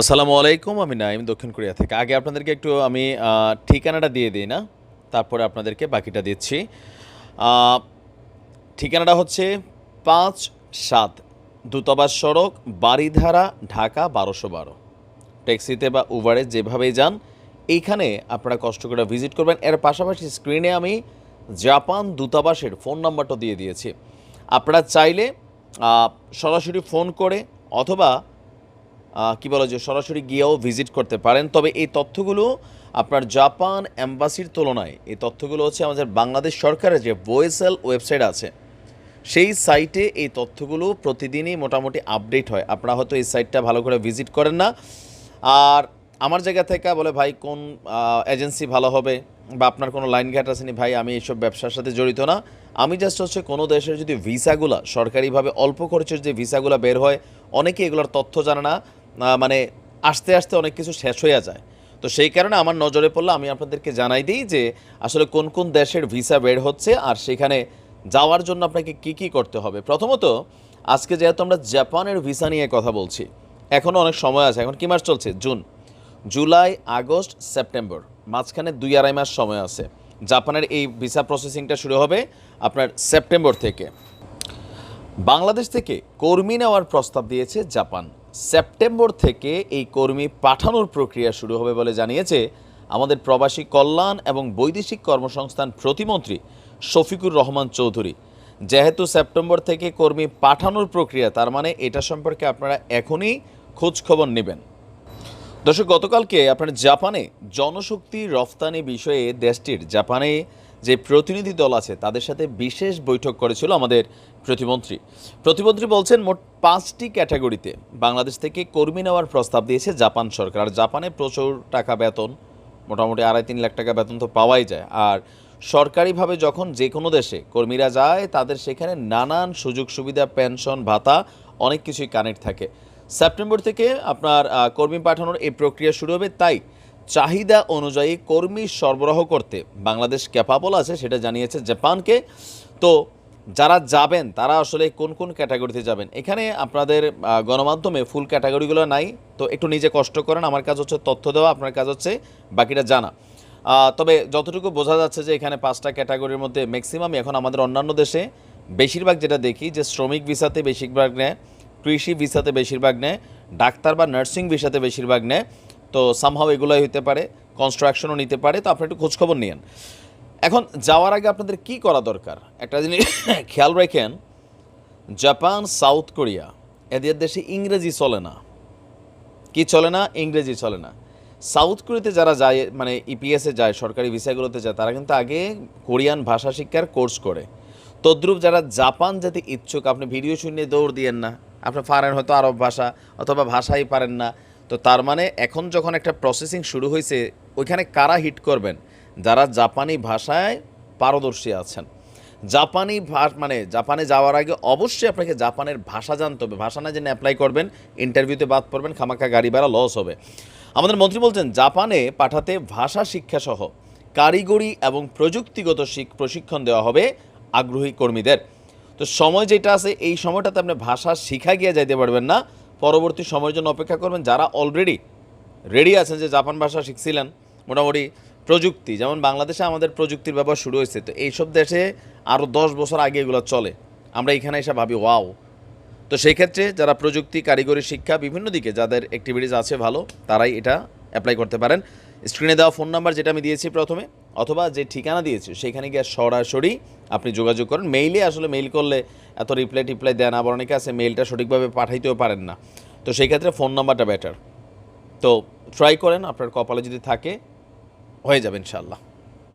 আসসালামু আলাইকুম, আমি নাইম দক্ষিণ কোরিয়া থেকে। আগে আপনাদেরকে একটু আমি ঠিকানাটা দিয়ে দিই না, তারপরে আপনাদেরকে বাকিটা দিচ্ছি। ঠিকানাটা হচ্ছে পাঁচ সাত দূতাবাস সড়ক বাড়িধারা ঢাকা বারোশো বারো। ট্যাক্সিতে বা উবারে যেভাবেই যান, এইখানে আপনারা কষ্ট করে ভিজিট করবেন। এর পাশাপাশি স্ক্রিনে আমি জাপান দূতাবাসের ফোন নাম্বারটা দিয়ে দিয়েছি। আপনারা চাইলে সরাসরি ফোন করে অথবা কি বলা যায় সরাসরি গিয়েও ভিজিট করতে পারেন। তবে এই তথ্যগুলো আপনার জাপান অ্যাম্বাসির তুলনায়, এই তথ্যগুলো হচ্ছে আমাদের বাংলাদেশ সরকারের যে ভয়েসেল ওয়েবসাইট আছে, সেই সাইটে এই তথ্যগুলো প্রতিদিনই মোটামুটি আপডেট হয়। আপনারা হয়তো এই সাইটটা ভালো করে ভিজিট করেন না। আর আমার জায়গা থেকে বলে, ভাই, কোন এজেন্সি ভালো হবে? বা, আপনার কোনো লাইন ঘাট আসেনি? ভাই, আমি এইসব ব্যবসার সাথে জড়িত না। আমি জাস্ট হচ্ছে কোনো দেশের যদি ভিসাগুলা সরকারিভাবে অল্প খরচের যে ভিসাগুলা বের হয়, অনেকে এগুলোর তথ্য জানে না। মানে আসতে আসতে অনেক কিছু শেষ হয়ে যায়। তো সেই কারণে আমার নজরে পড়লে, আমি আপনাদেরকে জানাই দিই যে আসলে কোন কোন দেশের ভিসা বের হচ্ছে আর সেখানে যাওয়ার জন্য আপনাকে কি কি করতে হবে। প্রথমত, আজকে যেহেতু আমরা জাপানের ভিসা নিয়ে কথা বলছি এখনও অনেক সময় আছে, এখন কি মাস চলছে? জুন। জুলাই, আগস্ট, সেপ্টেম্বর, মাঝখানে দুই আড়াই মাস সময় আছে। জাপানের এই ভিসা প্রসেসিংটা শুরু হবে আপনার সেপ্টেম্বর থেকে। বাংলাদেশ থেকে কর্মী নেওয়ার প্রস্তাব দিয়েছে জাপান। সেপ্টেম্বর থেকে এই কর্মী পাঠানোর প্রক্রিয়া শুরু হবে বলে জানিয়েছে আমাদের প্রবাসী কল্যাণ এবং বৈদেশিক কর্মসংস্থান প্রতিমন্ত্রী শফিকুর রহমান চৌধুরী। যেহেতু সেপ্টেম্বর থেকে কর্মী পাঠানোর প্রক্রিয়া, তার মানে এটা সম্পর্কে আপনারা এখনই খোঁজ খবর নেবেন। দর্শক, গতকালকে আপনার জাপানে জনশক্তি রফতানি বিষয়ে দেশটির জাপানে যে প্রতিনিধি দল আছে, তাদের সাথে বিশেষ বৈঠক করেছিল আমাদের প্রতিমন্ত্রী। প্রতিমন্ত্রী বলছেন, মোট পাঁচটি ক্যাটাগরিতে বাংলাদেশ থেকে কর্মী নেওয়ার প্রস্তাব দিয়েছে জাপান সরকার। আর জাপানে প্রচুর টাকা বেতন, মোটামুটি আড়াই তিন লাখ টাকা বেতন তো পাওয়াই যায়। আর সরকারিভাবে যখন যে কোনো দেশে কর্মীরা যায়, তাদের সেখানে নানান সুযোগ সুবিধা, পেনশন, ভাতা, অনেক কিছুই কানেক্ট থাকে। সেপ্টেম্বর থেকে আপনার কর্মী পাঠানোর এই প্রক্রিয়া শুরু হবে, তাই চাহিদা অনুযায়ী কর্মী সরবরাহ করতে বাংলাদেশ ক্যাপাবল আছে, সেটা জানিয়েছে জাপানকে। তো যারা যাবেন, তারা আসলে কোন কোন ক্যাটাগরিতে যাবেন? এখানে আপনাদের গণমাধ্যমে ফুল ক্যাটাগরিগুলো নাই, তো একটু নিজে কষ্ট করেন। আমার কাজ হচ্ছে তথ্য দেওয়া, আপনার কাজ হচ্ছে বাকিটা জানা। তবে যতটুকু বোঝা যাচ্ছে যে এখানে পাঁচটা ক্যাটাগরির মধ্যে ম্যাক্সিমাম এখন আমাদের অন্যান্য দেশে বেশিরভাগ যেটা দেখি যে শ্রমিক ভিসাতে বেশিরভাগ নেয়, কৃষি ভিসাতে বেশিরভাগ নেয়, ডাক্তার বা নার্সিং ভিসাতে বেশিরভাগ নেয়। তো সামহাও এগুলোই হতে পারে কনস্ট্রাকশনও নিতে পারে, তো আপনি একটু খোঁজখবর নিন এখন যাওয়ার আগে আপনাদের কি করা দরকার? একটা জিনিস খেয়াল রাখেন, জাপান, সাউথ কোরিয়া, এদের দেশে ইংরেজি চলে না। কি চলে না? ইংরেজি চলে না। সাউথ কোরিয়াতে যারা যায় মানে ইপিএসে যায়, সরকারি ভিসাগুলোতে যায়, তারা কিন্তু আগে কোরিয়ান ভাষা শিক্ষার কোর্স করে। তদ্রুপ যারা জাপান যেতে ইচ্ছুক, আপনি ভিডিও শুনে দৌড় দিয়েন না। আপনি পারেন হয়তো আরব ভাষা, অথবা ভাষাই পারেন না। তো তার মানে এখন যখন একটা প্রসেসিং শুরু হয়েছে, ওইখানে কারা হিট করবেন? যারা জাপানি ভাষায় পারদর্শী আছেন। জাপানি মানে জাপানে যাওয়ার আগে অবশ্যই আপনাকে জাপানের ভাষা জানতে হবে। ভাষা না জেনে অ্যাপ্লাই করবেন ইন্টারভিউতে বাদ পড়বেন, খামাখা গাড়ি ভাড়া লস হবে। আমাদের মন্ত্রী বলছেন, জাপানে পাঠাতে ভাষা শিক্ষাসহ কারিগরি এবং প্রযুক্তিগত শিক- প্রশিক্ষণ দেওয়া হবে আগ্রহী কর্মীদের। তো সময় যেটা আছে, এই সময়টাতে আপনি ভাষা শিখা গিয়ে যাইতে পারবেন না। পরবর্তী সময়ের জন্য অপেক্ষা করবেন যারা অলরেডি রেডি আছেন যে জাপান ভাষা শিখছিলেন, মোটামুটি প্রযুক্তি, যেমন বাংলাদেশে আমাদের প্রযুক্তির ব্যবহার শুরু হয়েছে, তো এইসব দেশে আরও দশ বছর আগে এগুলো চলে। আমরা এখানে এসে ভাবি, ওয়াও। তো সেই ক্ষেত্রে যারা প্রযুক্তি, কারিগরি, শিক্ষা বিভিন্ন দিকে যাদের অ্যাক্টিভিটিস আছে ভালো, তারাই এটা অ্যাপ্লাই করতে পারেন। স্ক্রিনে দেওয়া ফোন নাম্বার যেটা আমি দিয়েছি প্রথমে, অথবা যে ঠিকানা দিয়েছি, সেখানে গিয়ে সরাসরি আপনি যোগাযোগ করেন। মেইলে আসলে মেইল করলে এত রিপ্লাই টিপ্লাই দেন, আবার অনেকে আছে মেইলটা সঠিকভাবে পাঠাইতেও পারেন না। তো সেই ক্ষেত্রে ফোন নাম্বারটা বেটার তো ট্রাই করেন, আপনার কপালে যদি থাকে, হয়ে যাবে ইনশাল্লাহ